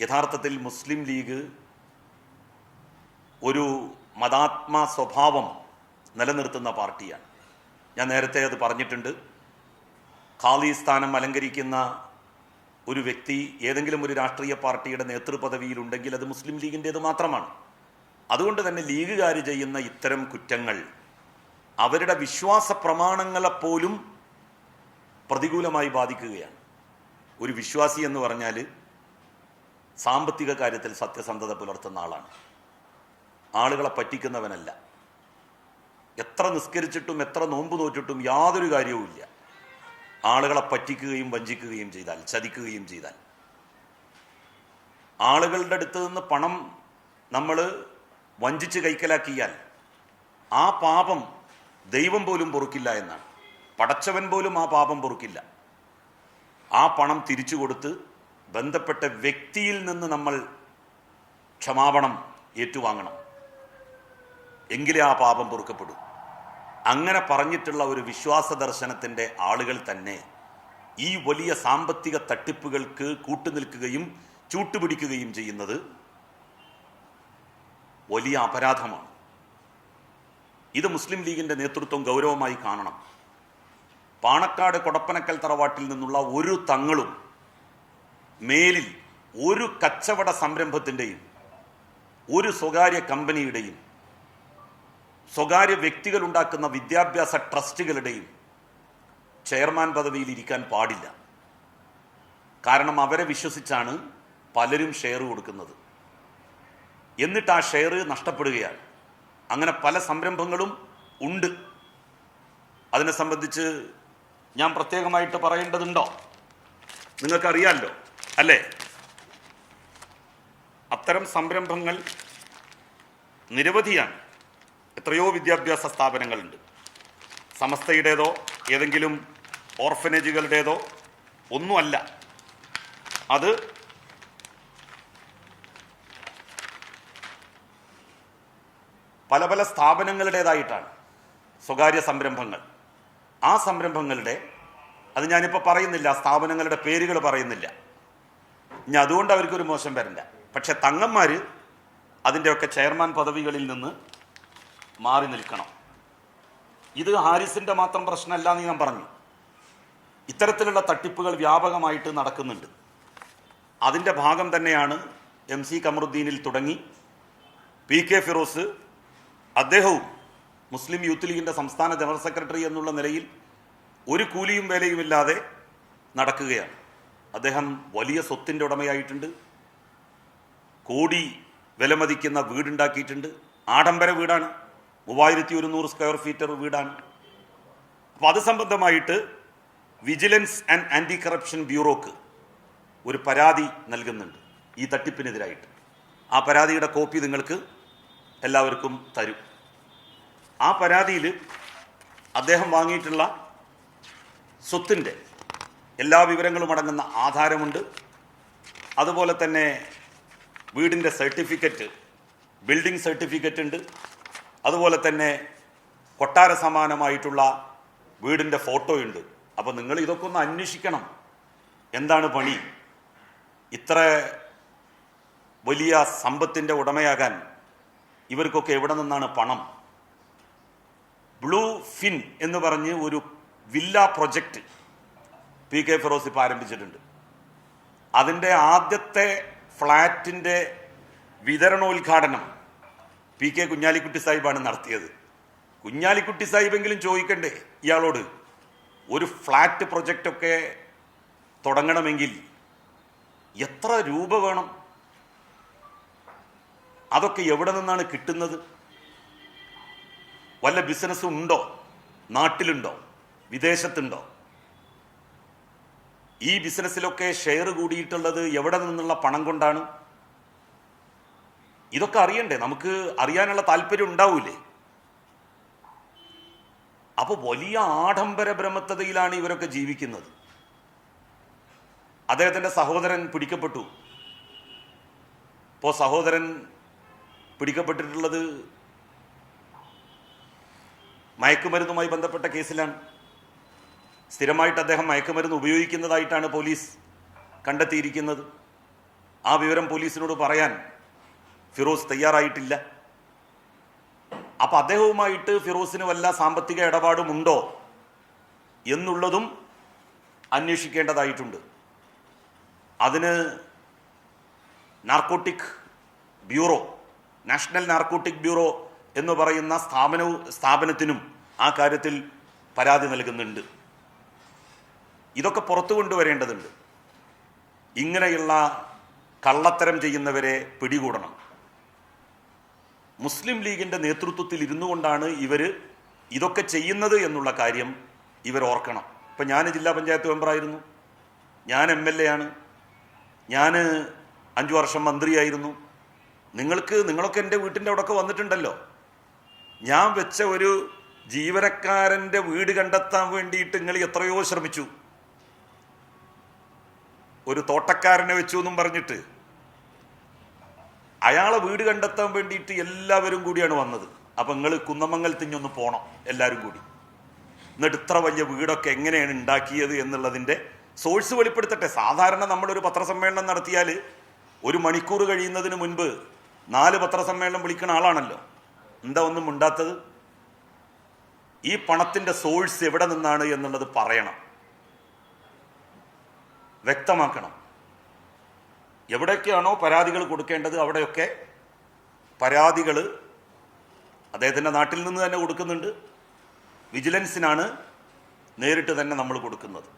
യഥാർത്ഥത്തിൽ മുസ്ലിം ലീഗ് ഒരു മതാത്മ സ്വഭാവം നിലനിർത്തുന്ന പാർട്ടിയാണ്. ഞാൻ നേരത്തെ അത് പറഞ്ഞിട്ടുണ്ട്. ഖാലി സ്ഥാനം അലങ്കരിക്കുന്ന ഒരു വ്യക്തി ഏതെങ്കിലും ഒരു രാഷ്ട്രീയ പാർട്ടിയുടെ നേതൃപദവിയിലുണ്ടെങ്കിൽ അത് മുസ്ലിം ലീഗിന്റേത് മാത്രമാണ്. അതുകൊണ്ട് തന്നെ ലീഗുകാർ ചെയ്യുന്ന ഇത്തരം കുറ്റങ്ങൾ അവരുടെ വിശ്വാസ പ്രമാണങ്ങളെപ്പോലും പ്രതികൂലമായി ബാധിക്കുകയാണ്. ഒരു വിശ്വാസി എന്ന് പറഞ്ഞാൽ സാമ്പത്തിക കാര്യത്തിൽ സത്യസന്ധത പുലർത്തുന്ന ആളാണ്. ആളുകളെ പറ്റിക്കുന്നവനല്ല. എത്ര നിസ്കരിച്ചിട്ടും എത്ര നോമ്പ് നോറ്റിട്ടും യാതൊരു കാര്യവുമില്ല ആളുകളെ പറ്റിക്കുകയും വഞ്ചിക്കുകയും ചെയ്താൽ ചതിക്കുകയും ചെയ്താൽ. ആളുകളുടെ അടുത്ത് നിന്ന് പണം നമ്മൾ വഞ്ചിച്ച് കൈക്കലാക്കിയാൽ ആ പാപം ദൈവം പോലും പൊറുക്കില്ല എന്നാണ്. പടച്ചവൻ പോലും ആ പാപം പൊറുക്കില്ല. ആ പണം തിരിച്ചു കൊടുത്ത് ബന്ധപ്പെട്ട വ്യക്തിയിൽ നിന്ന് നമ്മൾ ക്ഷമാപണം ഏറ്റുവാങ്ങണം. എങ്കിലേ ആ പാപം പൊറുക്കപ്പെടൂ. അങ്ങനെ പറഞ്ഞിട്ടുള്ള ഒരു വിശ്വാസ ദർശനത്തിന്റെ ആളുകൾ തന്നെ ഈ വലിയ സാമ്പത്തിക തട്ടിപ്പുകൾക്ക് കൂട്ടുനിൽക്കുകയും ചൂട്ടുപിടിക്കുകയും ചെയ്യുന്നത് വലിയ അപരാധമാണ്. ഇത് മുസ്ലിം ലീഗിന്റെ നേതൃത്വം ഗൗരവമായി കാണണം. പാണക്കാട് കൊടപ്പനക്കൽ തറവാട്ടിൽ നിന്നുള്ള ഒരു തങ്ങളും മേലിൽ ഒരു കച്ചവട സംരംഭത്തിന്റെയും ഒരു സ്വകാര്യ കമ്പനിയുടെയും സ്വകാര്യ വ്യക്തികൾ ഉണ്ടാക്കുന്ന വിദ്യാഭ്യാസ ട്രസ്റ്റുകളുടെയും ചെയർമാൻ പദവിയിൽ ഇരിക്കാൻ പാടില്ല. കാരണം അവരെ വിശ്വസിച്ചാണ് പലരും ഷെയർ കൊടുക്കുന്നത്. എന്നിട്ട് ആ ഷെയർ നഷ്ടപ്പെടുകയാണ്. അങ്ങനെ പല സംരംഭങ്ങളും ഉണ്ട്. അതിനെ സംബന്ധിച്ച് ഞാൻ പ്രത്യേകമായിട്ട് പറയേണ്ടതുണ്ടോ? നിങ്ങൾക്കറിയാമല്ലോ. അല്ലേ? അത്തരം സംരംഭങ്ങൾ നിരവധിയാണ്. എത്രയോ വിദ്യാഭ്യാസ സ്ഥാപനങ്ങളുണ്ട്. സമസ്തയുടേതോ ഏതെങ്കിലും ഓർഫനേജുകളുടേതോ ഒന്നുമല്ല. അത് പല പല സ്ഥാപനങ്ങളുടേതായിട്ടാണ്. സ്വകാര്യ സംരംഭങ്ങൾ. ആ സംരംഭങ്ങളുടെ അത് ഞാനിപ്പോൾ പറയുന്നില്ല സ്ഥാപനങ്ങളുടെ പേരുകൾ പറയുന്നില്ല. ഇനി അതുകൊണ്ട് അവർക്കൊരു മോശം വരില്ല പക്ഷെ തങ്ങന്മാർ അതിന്റെയൊക്കെ ചെയർമാൻ പദവികളിൽ നിന്ന് മാറി നിൽക്കണം. ഇത് ഹാരിസിന്റെ മാത്രം പ്രശ്നമല്ല എന്ന് ഞാൻ പറഞ്ഞു. ഇത്തരത്തിലുള്ള തട്ടിപ്പുകൾ വ്യാപകമായിട്ട് നടക്കുന്നുണ്ട്. അതിന്റെ ഭാഗം തന്നെയാണ് എം സി കമറുദ്ദീനിൽ തുടങ്ങി പി കെ ഫിറോസ് അദ്ദേഹവും മുസ്ലിം യൂത്ത് ലീഗിന്റെ സംസ്ഥാന ജനറൽ സെക്രട്ടറി എന്നുള്ള നിലയിൽ ഒരു കൂലിയും വേലയുമില്ലാതെ നടക്കുകയാണ്. അദ്ദേഹം വലിയ സ്വത്തിന്റെ ഉടമയായിട്ടുണ്ട്. കോടി വിലമതിക്കുന്ന വീടുണ്ടാക്കിയിട്ടുണ്ട്. ആഡംബര വീടാണ്. മൂവായിരത്തി ഒരുന്നൂറ് സ്ക്വയർ ഫീറ്റർ വീടാണ്. അപ്പോൾ അത് സംബന്ധമായിട്ട് വിജിലൻസ് ആൻഡ് ആന്റി കറപ്ഷൻ ബ്യൂറോക്ക് ഒരു പരാതി നൽകുന്നുണ്ട് ഈ തട്ടിപ്പിനെതിരായിട്ട്. ആ പരാതിയുടെ കോപ്പി നിങ്ങൾക്ക് എല്ലാവർക്കും തരും. ആ പരാതിയിൽ അദ്ദേഹം വാങ്ങിയിട്ടുള്ള സ്വത്തിന്റെ എല്ലാ വിവരങ്ങളും അടങ്ങുന്ന ആധാരമുണ്ട്. അതുപോലെ തന്നെ വീടിന്റെ സർട്ടിഫിക്കറ്റ് ബിൽഡിംഗ് സർട്ടിഫിക്കറ്റ് ഉണ്ട്. അതുപോലെ തന്നെ കൊട്ടാര സമാനമായിട്ടുള്ള വീടിന്റെ ഫോട്ടോയുണ്ട് അപ്പോൾ നിങ്ങൾ ഇതൊക്കെ ഒന്ന് അന്വേഷിക്കണം. എന്താണ് പണി? ഇത്ര വലിയ സമ്പത്തിന്റെ ഉടമയാകാൻ ഇവർക്കൊക്കെ എവിടെ നിന്നാണ് പണം? ബ്ലൂ ഫിൻ എന്ന് പറഞ്ഞ് ഒരു villa project P K Firoz ഇപ്പോൾ ആരംഭിച്ചിട്ടുണ്ട്. അതിന്റെ ആദ്യത്തെ ഫ്ലാറ്റിന്റെ വിതരണോദ്ഘാടനം പി കെ കുഞ്ഞാലിക്കുട്ടി സാഹിബാണ് നടത്തിയത്. കുഞ്ഞാലിക്കുട്ടി സാഹിബെങ്കിലും ചോദിക്കണ്ടേ ഇയാളോട് ഒരു ഫ്ലാറ്റ് പ്രൊജക്റ്റൊക്കെ തുടങ്ങണമെങ്കിൽ എത്ര രൂപ വേണം? അതൊക്കെ എവിടെ നിന്നാണ് കിട്ടുന്നത്? വല്ല ബിസിനസ്സും ഉണ്ടോ നാട്ടിലുണ്ടോ? വിദേശത്തുണ്ടോ? ഈ ബിസിനസ്സിലൊക്കെ ഷെയർ കൂടിയിട്ടുള്ളത് എവിടെ നിന്നുള്ള പണം കൊണ്ടാണ്? ഇതൊക്കെ അറിയണ്ടേ? നമുക്ക് അറിയാനുള്ള താല്പര്യം ഉണ്ടാവൂലേ? അപ്പൊ വലിയ ആഡംബര ബ്രഹ്മത്തതയിലാണ് ഇവരൊക്കെ ജീവിക്കുന്നത്. അദ്ദേഹത്തിന്റെ സഹോദരൻ പിടിക്കപ്പെട്ടു. ഇപ്പോ സഹോദരൻ പിടിക്കപ്പെട്ടിട്ടുള്ളത് മയക്കുമരുന്നുമായി ബന്ധപ്പെട്ട കേസിലാണ്. സ്ഥിരമായിട്ട് അദ്ദേഹം മയക്കുമരുന്ന് ഉപയോഗിക്കുന്നതായിട്ടാണ് പോലീസ് കണ്ടെത്തിയിരിക്കുന്നത്. ആ വിവരം പോലീസിനോട് പറയാൻ ഫിറോസ് തയ്യാറായിട്ടില്ല. അപ്പം അദ്ദേഹവുമായിട്ട് ഫിറോസിന് വല്ല സാമ്പത്തിക ഇടപാടുമുണ്ടോ എന്നുള്ളതും അന്വേഷിക്കേണ്ടതായിട്ടുണ്ട്. അതിന് narcotic bureau national narcotic bureau എന്ന് പറയുന്ന സ്ഥാപനവും സ്ഥാപനത്തിനും ആ കാര്യത്തിൽ പരാതി നൽകുന്നുണ്ട്. ഇതൊക്കെ പുറത്തു കൊണ്ടുവരേണ്ടതുണ്ട്. ഇങ്ങനെയുള്ള കള്ളത്തരം ചെയ്യുന്നവരെ പിടികൂടണം. മുസ്ലിം ലീഗിന്റെ നേതൃത്വത്തിൽ ഇരുന്നു കൊണ്ടാണ് ഇവർ ഇതൊക്കെ ചെയ്യുന്നത് എന്നുള്ള കാര്യം ഇവർ ഓർക്കണം. ഇപ്പം ഞാൻ ജില്ലാ പഞ്ചായത്ത് മെമ്പറായിരുന്നു ഞാൻ എം എൽ എ ആണ്. ഞാൻ അഞ്ചു വർഷം മന്ത്രിയായിരുന്നു. നിങ്ങൾക്ക് നിങ്ങളൊക്കെ എന്റെ വീട്ടിന്റെ അവിടെയൊക്കെ വന്നിട്ടുണ്ടല്ലോ. ഞാൻ വെച്ച ഒരു ജീവനക്കാരന്റെ വീട് കണ്ടെത്താൻ വേണ്ടിയിട്ട് നിങ്ങൾ എത്രയോ ശ്രമിച്ചു. ഒരു തോട്ടക്കാരനെ വെച്ചു എന്നും പറഞ്ഞിട്ട് അയാളെ വീട് കണ്ടെത്താൻ വേണ്ടിയിട്ട് എല്ലാവരും കൂടിയാണ് വന്നത്. അപ്പം നിങ്ങൾ കുന്നമംഗലത്തിഞ്ഞൊന്ന് പോകണം എല്ലാവരും കൂടി. എന്നിട്ട് ഇത്ര വലിയ വീടൊക്കെ എങ്ങനെയാണ് ഉണ്ടാക്കിയത് എന്നുള്ളതിന്റെ സോഴ്സ് വെളിപ്പെടുത്തട്ടെ. സാധാരണ നമ്മളൊരു പത്രസമ്മേളനം നടത്തിയാൽ ഒരു മണിക്കൂർ കഴിയുന്നതിന് മുൻപ് നാല് പത്രസമ്മേളനം വിളിക്കുന്ന ആളാണല്ലോ. എന്താ ഒന്നും ഉണ്ടാത്തത് ഈ പണത്തിന്റെ സോഴ്സ് എവിടെ നിന്നാണ് എന്നുള്ളത് പറയണം. വ്യക്തമാക്കണം. എവിടെയൊക്കെയാണോ പരാതികൾ കൊടുക്കേണ്ടത് അവിടെയൊക്കെ പരാതികൾ അദ്ദേഹത്തിന്റെ നാട്ടിൽ നിന്ന് തന്നെ കൊടുക്കുന്നുണ്ട്. വിജിലൻസിനാണ് നേരിട്ട് തന്നെ നമ്മൾ കൊടുക്കുന്നത്.